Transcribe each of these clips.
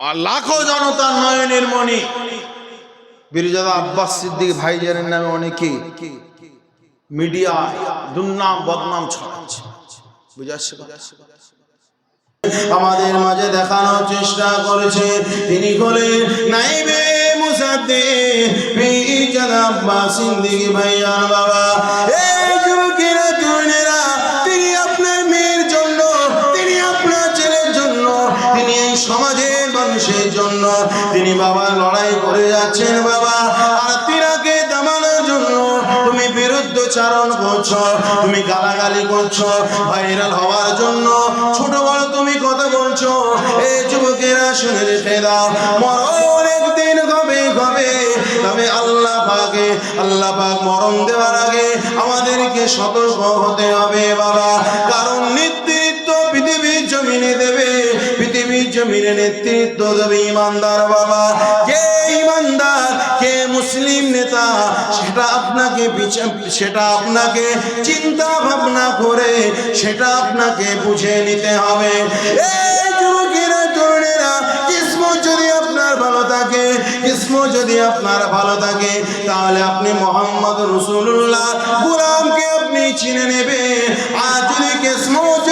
আর লাখো জনতার নয়নের মণি। বীরজাদা আব্বাস সিদ্দিক ভাইজানের নামে অনেকে মিডিয়া দুর্নাম, বদনাম ছড়াচ্ছে। বুঝে আসছে কথা? আমাদের মাঝে দেখানোর চেষ্টা করেছে তিনি হলেন নাইবে মুসাদ্দে বীরজাদা আব্বাস সিদ্দিক ভাইজান বাবা। এই যুবকেরা তরুণেরা, তিনি আপনার মেয়ের জন্য, তিনি আপনার ছেলের জন্য, তিনি এই সমাজের মানুষের জন্য তিনি বাবা, লড়াই করে যাচ্ছেন বাবা। আর তিনাকে দামানোর জন্য তুমি বিরুদ্ধ চারণ করছ, তুমি গালাগালি করছ ভাইরাল হওয়ার জন্য। ছোট বড় তুমি কথা বলছো এই যুবকেরা শুনে রেখে দাও। মরণ একদিন হবে হবে তবে আল্লাহ পাকে, আল্লাহ পাক মরণ দেওয়ার আগে আমাদেরকে সতর্ক হতে হবে বাবা। কারণ পৃথিবীর জমিনে পৃথিবীর জমিনে নেতৃত্ব দেবে ইমানদার বাবা। কে ইমানদার, কে মুসলিম নেতা, সেটা আপনাকে সেটা আপনাকে চিন্তা ভাবনা করে, সেটা আপনাকে বুঝে নিতে হবে। যদি আপনার ভালো থাকে তাহলে আপনি মোহাম্মদ রসুল্লাহ গুলামকে আপনি চিনে নেবেন। আর যদি কিসমত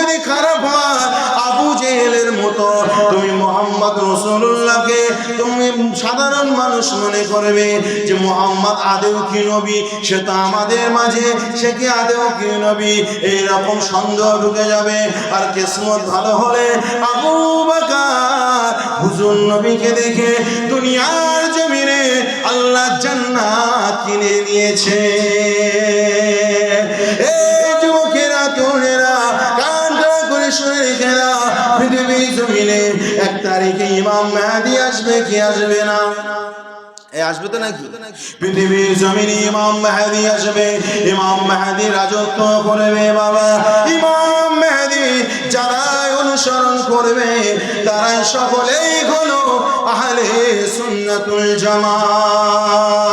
মানুষ মনে করবে যে মোহাম্মদ আদেও কি নবী? সে তো আমাদের মাঝে, সে কি আদেও কি নবী? এইরকম সন্দেহ ঢুকে যাবে। আর কিসমত ভালো হলে আবু বাকার হুজুর নবীকে দেখে দুনিয়ার জমিনে আল্লাহ জান্নাত কিনে নিয়েছে। এই যুবকেরা, তরুণেরা, কান করে শুনে রেখে দাও এক তারিখে ইমাম মেহাদি আসবে, কি আসবে না? আসবে তো নাকি? পৃথিবীর ইমাম মেহাদি আসবে, ইমাম মেহাদি রাজত্ব করবে বাবা। ইমাম মেহাদি যারাই অনুসরণ করবে, তারাই সকলেই হলো আহলে সুন্নাতুল জামাত।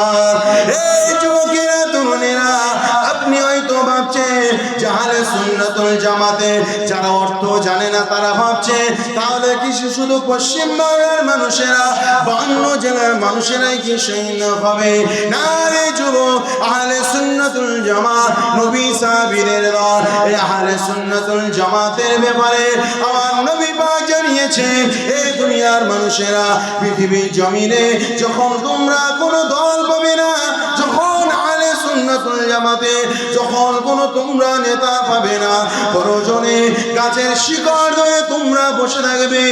ভাবছেন যাহলে সুন্নাতুল জামাতে যারা অর্থ জানে না তারা ভাবছে, তাহলে কি শুধু পশ্চিম বাংলার মানুষেরা, বান্ন জেলার মানুষেরাই কি সৈন্য হবে? না রে যুবক, আহলে সুন্নাতুল জামাত, নবী সাহাবীদের দল, এই আহলে সুন্নাতুল জামাতের ব্যাপারে আমার নবী পাক জানিয়েছে এই দুনিয়ার মানুষেরা পৃথিবীর জমিনে যখন তোমরা কোনো দল পাবে না জামাতে যখন কোনো তোমরা নেতা পাবে না প্রয়োজনে গাছের শিকড় ধরে তোমরা বসে থাকবে,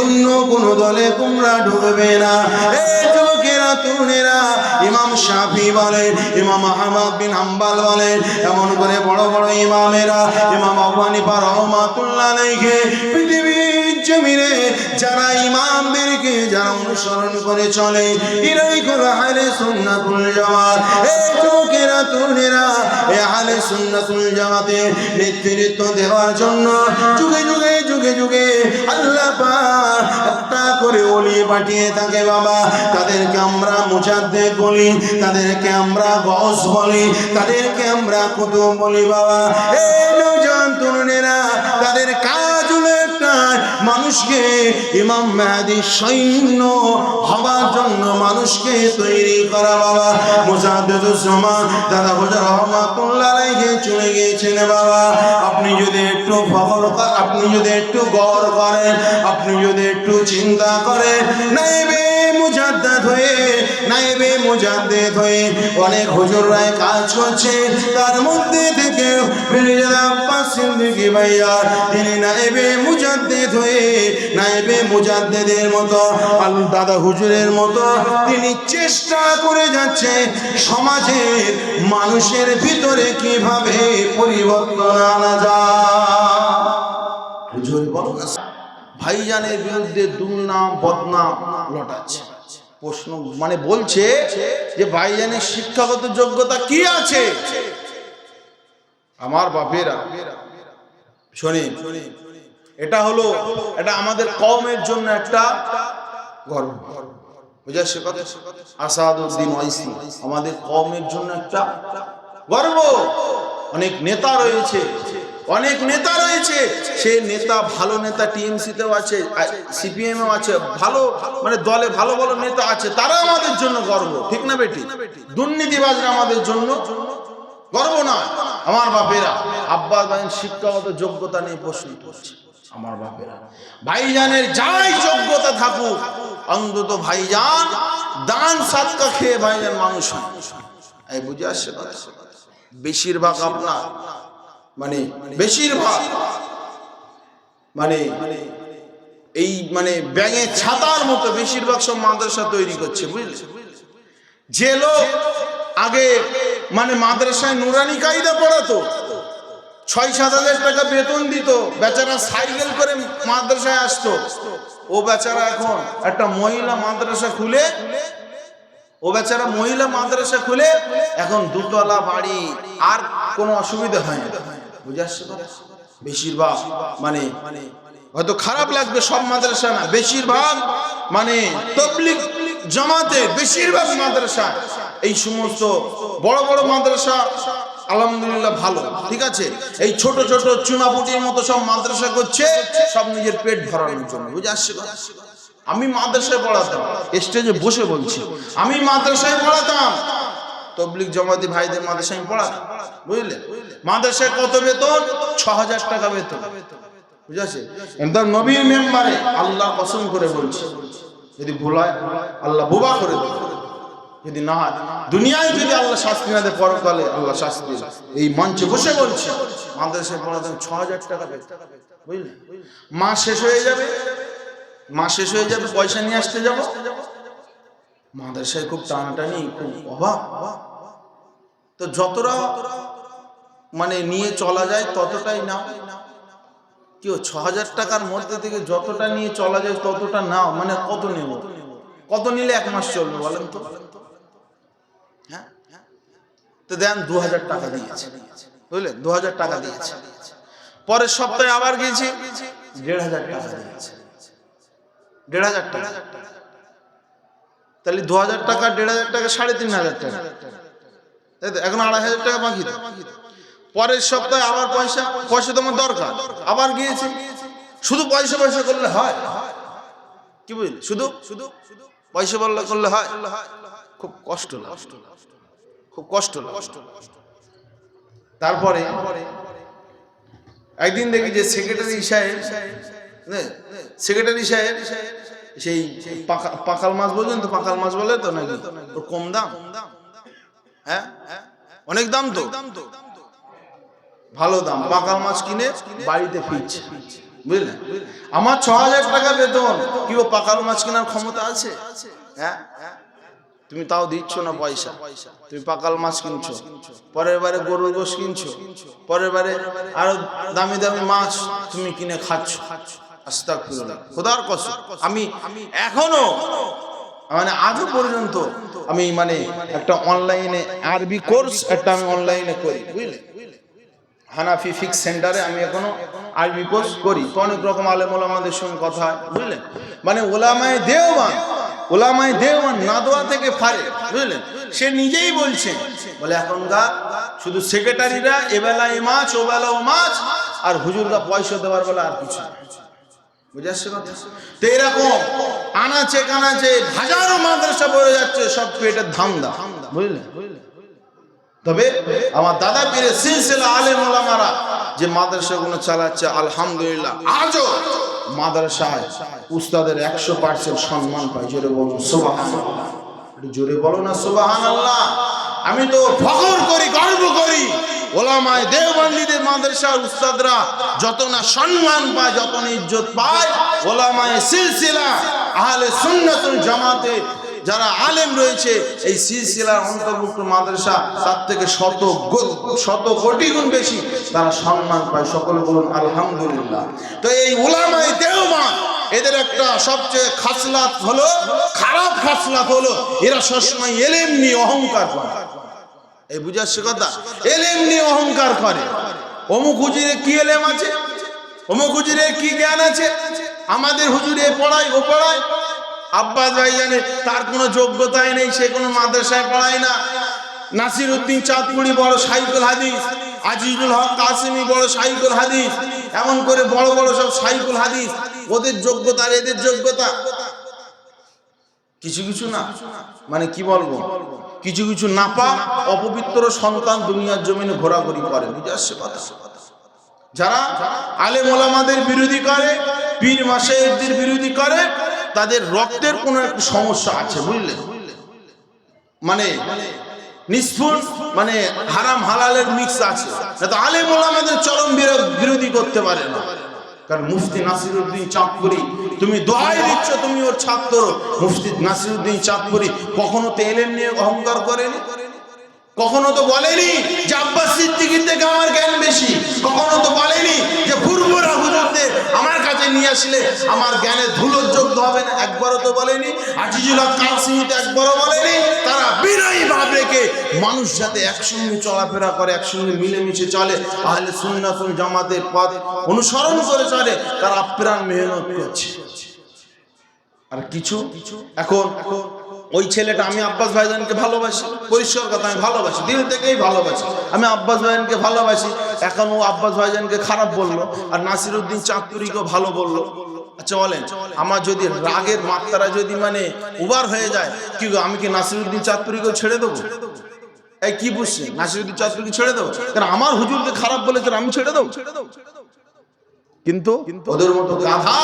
অন্য কোনো দলে তোমরা ঢুকবে না। এই ইমাম বলেন বলেন, এমন করে বড় বড় ইমামেরা জমিনে যারা ইমামদেরকে যারা অনুসরণ করে চলে, এরাই হলো যুবকেরা, তরুণেরা সুন্নাতুল জামাতে নেতৃত্ব দেওয়ার জন্য যুগে যুগে যুগে যুগে আল্লাহ একটা করে ওলি পাঠিয়ে থাকে বাবা। তাদেরকে আমরা মুজাদ্দেদ বলি, তাদেরকে আমরা গস বলি, তাদেরকে আমরা কুতুব বলি বাবা। এই নৌজান তরুণেরা তাদের হলো মানুষকে, ইমাম মেহাদি সৈন্য হবার জন্য মানুষকে তৈরি করা বাবা। মুসাদুজ্জামান দাদা হুজুর রহমাতুল্লাহ আলাইহি চলে গিয়েছেন বাবা। আপনি যদি একটু ফখর আপনি যদি একটু গর করেন, আপনি যদি একটু চিন্তা করেন, নাইবে মুজাদ্দাদ হয়ে নাইবে মুজাদ্দেদ হয়ে অনেক হুজুররাই কাজ করছে। তার মধ্যে থেকে মির্জা আব্বাস সিদ্দিকী ভাইয়া। তিনি নাইবে মুজাদ্দেদ হয়ে নাইবে মুজাদ্দেদের মতো, আল দাদা হুজুরের মতো তিনি চেষ্টা করে যাচ্ছে সমাজের মানুষের ভিতরে কীভাবে পরিবর্তন আনা যায়। ভাইজানের বিরুদ্ধে দুর্নাম, বদনাম লটাচ্ছে। প্রশ্ন মানে বলছে যে ভাইজানের শিক্ষাগত যোগ্যতা কি আছে? আমার বাপেরা, শোনে, এটা হলো এটা আমাদের কওমের জন্য একটা গর্ব। আমাদের কওমের জন্য একটা গর্ব। অনেক নেতা রয়েছে অনেক নেতা রয়েছে। সে নেতা, ভালো নেতা টিএমসিতেও আছে সিপিএমও আছে, ভালো মানে দলে ভালো ভালো নেতা আছে তারা আমাদের জন্য গর্ব, ঠিক না বেটি? দুর্নীতিবাজরা আমাদের জন্য গর্ব নয়। আমার বাপেরা আব্বা ভাইয়ের শিক্ষাগত যোগ্যতা নিয়ে প্রশ্ন করছে, আমার বাপেরা। ভাইজানের যাই যোগ্যতা থাকুক, অন্তত ভাইজান দান সাতকা খেয়ে ভাইজান মানুষ হয়। এই বুঝে আসছে বেশিরভাগ আপনার মানে বেশিরভাগ মানে এই মানে ব্যাঙের ছাতার মতো বেশিরভাগ সব মাদ্রাসা তৈরি করছে, বুঝলে? যে লোক আগে মানে মাদ্রাসায় নুরানি কায়দা পড়াতো ছয় সাত হাজার টাকা বেতন দিত, বেচারা সাইকেল করে মাদ্রাসায় আসতো। ও বেচারা এখন একটা মহিলা মাদ্রাসা খুলে, ও বেচারা মহিলা মাদ্রাসা খুলে এখন দুতলা বাড়ি, আর কোনো অসুবিধা হয় না। বেশিরভাগ মানে হয়তো খারাপ লাগবে সব মাদ্রাসা না, বেশিরভাগ মানে তবলিক জামাতে বেশিরভাগ মাদ্রাসা, এই সমস্ত বড় বড় মাদ্রাসা আলহামদুলিল্লাহ ভালো, ঠিক আছে? এই ছোট ছোট চুনাপুটির মতো সব মাদ্রাসা করছে, সব নিজের পেট ভরানোর জন্য, বুঝে আসছে আমি মাদ্রাসায় পড়াতাম, স্টেজে বসে বলছি, আমি মাদ্রাসায় পড়াতাম তবলিক জমাতি ভাইদের মাদ্রাসায় আমি পড়াতাম বুঝলে মাদ্রাসায় কত বেতন? ছ হাজার টাকা বেতন। বুঝেছে? একদম নবীর মেম্বারে আল্লাহ কসম করে বলছি, যদি ভুলায় আল্লাহ বোবা করে দেবে। যদি না হয়, দুনিয়ায় যদি আল্লাহ শাস্তি না দেয় পরকালে আল্লাহ শাস্তি। এই মঞ্চে বসে বলছি, মাদ্রাসায় পড়াতাম ছ হাজার টাকা বেতন। বুঝলে মাস শেষ হয়ে যাবে, মাস শেষ হয়ে যাবে, পয়সা নিয়ে আসতে যাব। মাদ্রাসায় খুব টানাটানি, খুব অভাব তো যতটা মানে নিয়ে চলা যায় ততটাই নাও। কি ছ হাজার টাকার মধ্যে থেকে যতটা নিয়ে চলা যায় ততটা নাও মানে কত নেব? কত নিলে এক মাস চলবে বলেন তো? হ্যাঁ? তো দেন দু হাজার টাকা দিয়েছে। বুঝলে? দু হাজার টাকা দিয়েছে। পরের সপ্তাহে আবার গিয়েছি, দেড় হাজার টাকা দিয়েছে। দেড় হাজার টাকা। তাহলে দু হাজার টাকা দেড় হাজার টাকা, সাড়ে তিন হাজার টাকা এখন আড়াই হাজার টাকা বাকি। পরের সপ্তাহে আবার পয়সা পয়সা তোমার দরকার। আবার গিয়েছি। শুধু পয়সা পয়সা করলে হয়। কি বুঝলি? শুধু শুধু পয়সা বললে করলে হয়। খুব কষ্ট খুব কষ্ট তারপরে একদিন দেখি যে সেক্রেটারি সাহেব সেক্রেটারি সাহেব সেই পাকা- পাকাল মাছ বলছেন তো? পাকাল মাছ বলে তো নাকি? ওর কম দাম? হ্যাঁ? অনেক দাম তো? ভালো দাম। পাকাল মাছ কিনে বাড়িতে ফিরছে। বুঝলেন আমার ছ হাজার টাকা বেতন। কি ও পাকাল মাছ কেনার ক্ষমতা আছে? হ্যাঁ? তুমি তাও দিচ্ছ না পয়সা? তুমি পাকাল মাছ কিনছো। পরের বারে গরুর গোশ কিনছো। পরের বারে আরও দামি দামি মাছ তুমি কিনে খাচ্ছ। আস্তাগফিরুল্লাহ খোদার কসম, আমি এখনও মানে আজও পর্যন্ত আমি মানে একটা অনলাইনে আরবি কোর্স একটা আমি অনলাইনে করি, বুঝলে? হানাফি ফিক্স সেন্টারে আমি এখনও আরবি কোর্স করি অনেক রকম আলেম ওলামাদের সঙ্গে কথা হয় বুঝলেন মানে ওলামায় দেওয়ান ওলামায় দেওয়ান নাদোয়া থেকে ফারে বুঝলেন সে নিজেই বলছে, বলে এখনকার শুধু সেক্রেটারিরা এবেলা এ মাছ ও বেলা ও মাছ, আর হুজুররা পয়সা দেওয়ার বেলা আর কিছু। বুঝে কথা? তো এরকম আনাচে কানাচে হাজারো মাদ্রাসা পড়ে যাচ্ছে, সব পেটের ধান্দা। বুঝলে? তবে আমার দাদা পীরের সিলসিলা আলেম ওলামারা যে মাদ্রাসাগুলো চালাচ্ছে, আলহামদুলিল্লাহ, আজও মাদ্রাসায় উস্তাদের একশো পার্সেন্ট সম্মান পাই জোরে বলুন সুবাহান জোরে বলো না সুবাহান আল্লাহ আমি তো ফখর করি, গর্ব করি। ওলামায় দেওবন্দিদের মাদ্রাসার উস্তাদরা যত না সম্মান পায়, যত না ইজ্জত পায়, ওলামায় সিলসিলা আহলে সুন্নাতুল জামাতে যারা আলেম রয়েছে, এই সিলসিলার অন্তর্ভুক্ত মাদ্রাসা তার থেকে শত শত কোটি গুণ বেশি তারা সম্মান পায়। সকলে বলুন, আলহামদুলিল্লাহ। তো এই ওলামাই দেওমান এদের একটা সবচেয়ে খাসলাত হলো, খারাপ খাসলাত হলো, এরা সবসময় এলেম নিয়ে অহংকার করে। এই বুঝাচ্ছে কথা? এলেম নিয়ে অহংকার করে। অমুক হুজুরে কি এলেম আছে? অমুক হুজুরে কি জ্ঞান আছে? আমাদের হুজুরে পড়ায়, ও পড়ায়। আব্বাস ভাই জানে, তার কোনো যোগ্যতাই নেই, সে কোনো মাদ্রাসায় পড়ায় না। নাসির উদ্দিন চাঁদপুরি বড় সাইকুল হাদিস, আজিজুল হক কাসিমি বড় সাইকুল হাদিস, এমন করে বড় বড় সব সাইকুল হাদিস। ওদের যোগ্যতা এদের যোগ্যতা? কিছু কিছু না। মানে কি বলব? কিছু কিছু নাপা অপবিত্র সন্তান দুনিয়ার জমিনে ঘোরাঘুরি করে। যারা আলেম ওলামাদের বিরোধী করে, পীর মাসেদের বিরোধী করে, তাদের রক্তের কোনো একটা সমস্যা আছে, বুঝলেন? মানে নিষ্ফুল মানে হারাম হালালের মিক্স আছে। আলেম ওলামাদের চরম বিরো- বিরোধী করতে পারে না। কারণ মুফতি নাসিরুদ্দিন চাঁদপুরি, তুমি দোহাই দিচ্ছ, তুমি ওর ছাত্র। মুফতি নাসিরুদ্দিন চাঁদপুরি কখনো তো এলেন নিয়ে অহংকার করেনি? কখনো তো বলেনি যে আব্বাস সিদ্দিকির থেকে আমার জ্ঞান বেশি। কখনো তো বলেনি যে ফুরফুরা হুজুরদের আমার কাছে নিয়ে আসলে আমার জ্ঞানের ধুলোর যোগ্য হবে না। একবারও তো বলেনি। আজিজুল হক একবারও বলেনি। তারা বিনয়ী ভাব রেখে মানুষ যাতে একসঙ্গে চলাফেরা করে, একসঙ্গে মিলেমিশে চলে, আহলে সুন্নাতুল জামাতের পথ অনুসরণ করে চলে, তারা আপ্রাণ মেহনত করছে। আর কিছু? এখন এখন ওই ছেলেটা, আমি আব্বাস ভাইজানকে ভালোবাসি। পরিষ্কার কথা, আমি ভালোবাসি। দিল থেকেই ভালোবাসি। আমি আব্বাস ভাইজানকে ভালোবাসি। এখন ও আব্বাস ভাইজানকে খারাপ বলল আর নাসিরউদ্দিন চাঁদপুরিকেও ভালো বলল। আচ্ছা বলেন, আমার যদি রাগের মাত্রা যদি মানে উবার হয়ে যায়, কি আমি কি নাসিরউদ্দিন চাঁদপুরিকেও ছেড়ে দেবো? এই কি বুঝছেন? নাসিরউদ্দিন চাঁদপুরিকে ছেড়ে দেবো? কারণ আমার হুজুরকে খারাপ বলেছেন, আমি ছেড়ে দেবো? কিন্তু ওদের মতো গাধা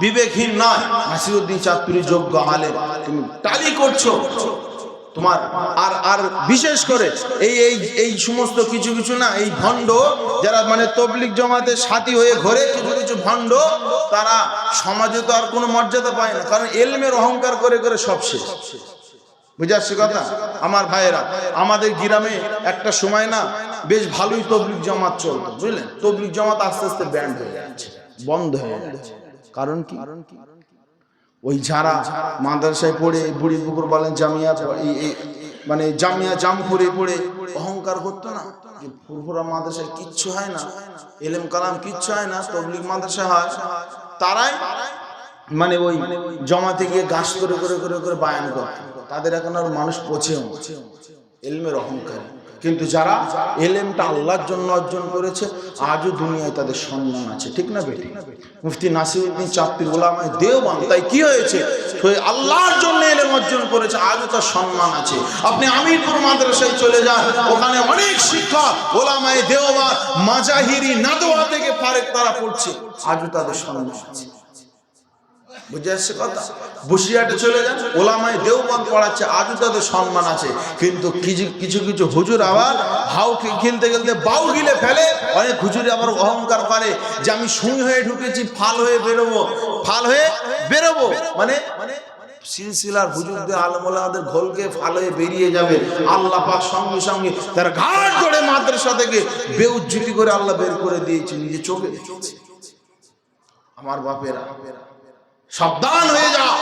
বিবেকহীন নয়। নাসিরুদ্দিন চাঁদপুরি যোগ্য আলেম। তুমি টালি করছ। তোমার আর আর বিশেষ করে এই এই এই সমস্ত কিছু কিছু না, এই ভণ্ড যারা মানে তবলিক জমাতে সাথী হয়ে ঘরে কিছু কিছু ভণ্ড, তারা সমাজে তো আর কোনো মর্যাদা পায় না। কারণ এলমের অহংকার করে করে সব শেষ। বুঝে আসছে কথা? আমার ভাইয়েরা, আমাদের গ্রামে একটা সময় না বেশ ভালোই তবলিক জমাত চলতো, বুঝলেন? তবলিক জমাত আস্তে আস্তে ব্যান্ড হয়ে যাচ্ছে, বন্ধ হয়ে যাচ্ছে। কারণ কি? ওই যারা মাদ্রাসায় পড়ে, বুড়ি পুকুর বলেন জামিয়া মানে জামিয়া জামপুরে পড়ে, অহংকার করতো না। যে ফুরফুরা মাদ্রাসায় কিচ্ছু হয় না, এলেম কালাম কিচ্ছু হয় না তবলিক মাদ্রাসা হয়। তারাই মানে ওই জমাতে গিয়ে গাছ করে করে করে করে বায়ান করত। তাদের এখন আর মানুষ পচেও। এলমের অহংকার। কিন্তু যারা এলেমটা আল্লাহর জন্য অর্জন করেছে, আজও দুনিয়ায় তাদের সম্মান আছে। ঠিক না বেটি? মুফতি নাসিরুদ্দিন চাপ্তির গোলামায় দেওবান তাই কি হয়েছে? আল্লাহর জন্য এলেম অর্জন করেছে, আজও তার সম্মান আছে। আপনি আমিরপুর মাদ্রাসায় চলে যান, ওখানে অনেক শিক্ষক গোলামায় দেওবান মাজাহিরি, নাদোয়া থেকে ফারেক তারা পড়ছে, আজও তাদের সম্মান আছে। বুঝে কথা? চলে যান, ওলামায় পড়াচ্ছে, আজও সম্মান আছে। কিন্তু কিছু কিছু হুজুর আবার বাউ গিলে ফেলে। হুজুরে আবার অহংকার করে যে আমি সুই হয়ে ঢুকেছি, ফাল হয়ে বেরোবো। ফাল হয়ে বেরোবো। মানে সিলসিলার হুজুরদের, আলমোলাদের ঘোলকে ফাল হয়ে বেরিয়ে যাবে। আল্লাহ পাক সঙ্গে সঙ্গে তারা ঘাট ধরে মাদ্রাসা থেকে বেউজ্জুতি করে আল্লাহ বের করে দিয়েছে নিজে চোখে। আমার বাপেরা সাবধান হয়ে যাও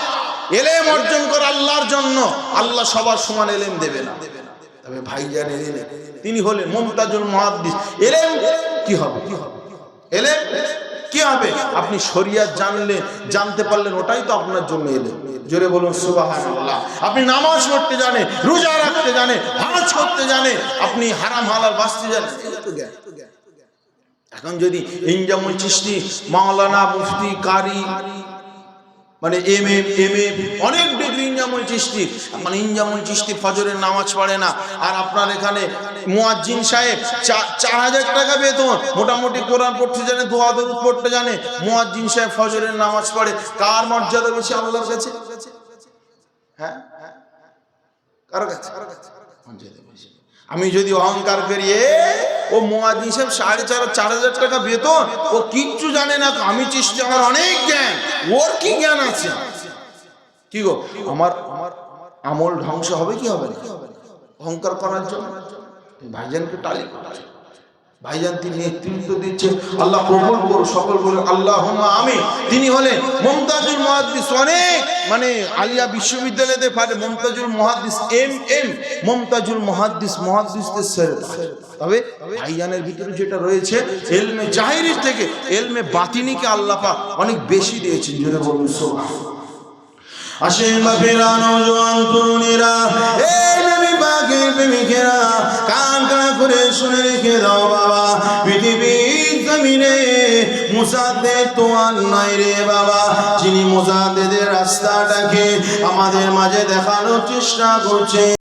এলেম অর্জন কর আল্লাহর জন্য। আল্লাহ সবার সমান এলেম দেবে না। তবে ভাইজান এলেম। তিনি হলেন মুমতাজুল মুহাদ্দিস। এলেম কি হবে? এলেম কি হবে? আপনি শরিয়াত জানলে, জানতে পারলেন, ওটাই তো আপনার জন্য এলেম। জোরে বলুন, সুবহানাল্লাহ। আপনি নামাজ পড়তে জানে, রোজা রাখতে জানে, হজ করতে জানে, আপনি হারাম হালাল বাঁচতে জানেন। এখন যদি ইনজামুল চিশতি, মাওলানা মুফতি, কারি মানে এম এম এম এ অনেক ডিগ্রি ইনজামুল চিশতি মানে ইনজামুল চিশতি ফজরের নামাজ পড়ে না। আর আপনার এখানে মুয়াজ্জিন সাহেব চার হাজার টাকা বেতন মোটামুটি কোরআন পড়তে জানে, দোয়া দরুদ পড়তে জানে, মুয়াজ্জিন সাহেব ফজরের নামাজ পড়ে। কার মর্যাদা বেশি আল্লাহর কাছে? হ্যাঁ? কার কাছে? মর্যাদা বেশি। আমি যদি অহংকার করি এ, ও মোয়াদিন সাহেব সাড়ে চার চার হাজার টাকা বেতন ও কিচ্ছু জানে না আমি চেষ্টা আমার অনেক জ্ঞান ওর কি জ্ঞান আছে? কি গো আমার আমার আমল ধ্বংস হবে কি হবে না? অহংকার করার জন্য? ভাইজানকে টালি করছে ভাইজান তিনি নেতৃত্ব দিচ্ছেন আল্লাহ কবুল করো সকল বলে আল্লাহ আমি তিনি হলেন মমতাজুল মহাদ্দিস, অনেক মানে আলিয়া বিশ্ববিদ্যালয়তে পারে মমতাজুল মহাদ্দিস এম এম, মমতাজুল মহাদ্দিস মহাদ্দিসদের স্যার তবে ভাইজানের ভিতরে যেটা রয়েছে, এলমে জাহিরির থেকে এলমে বাতিনিকে আল্লাহ পাক অনেক বেশি দিয়েছেন জন্য বলুন সুবহান আসেন বাপেরা নজওয়ান তরুণীরা, এই পাকের প্রেমিকেরা কান কানা করে শুনে রেখে দাও বাবা। পৃথিবীর জমিনে মুসাদে তো নাই রে বাবা। যিনি মুসাদ্দেদের রাস্তাটাকে আমাদের মাঝে দেখানোর চেষ্টা করছে।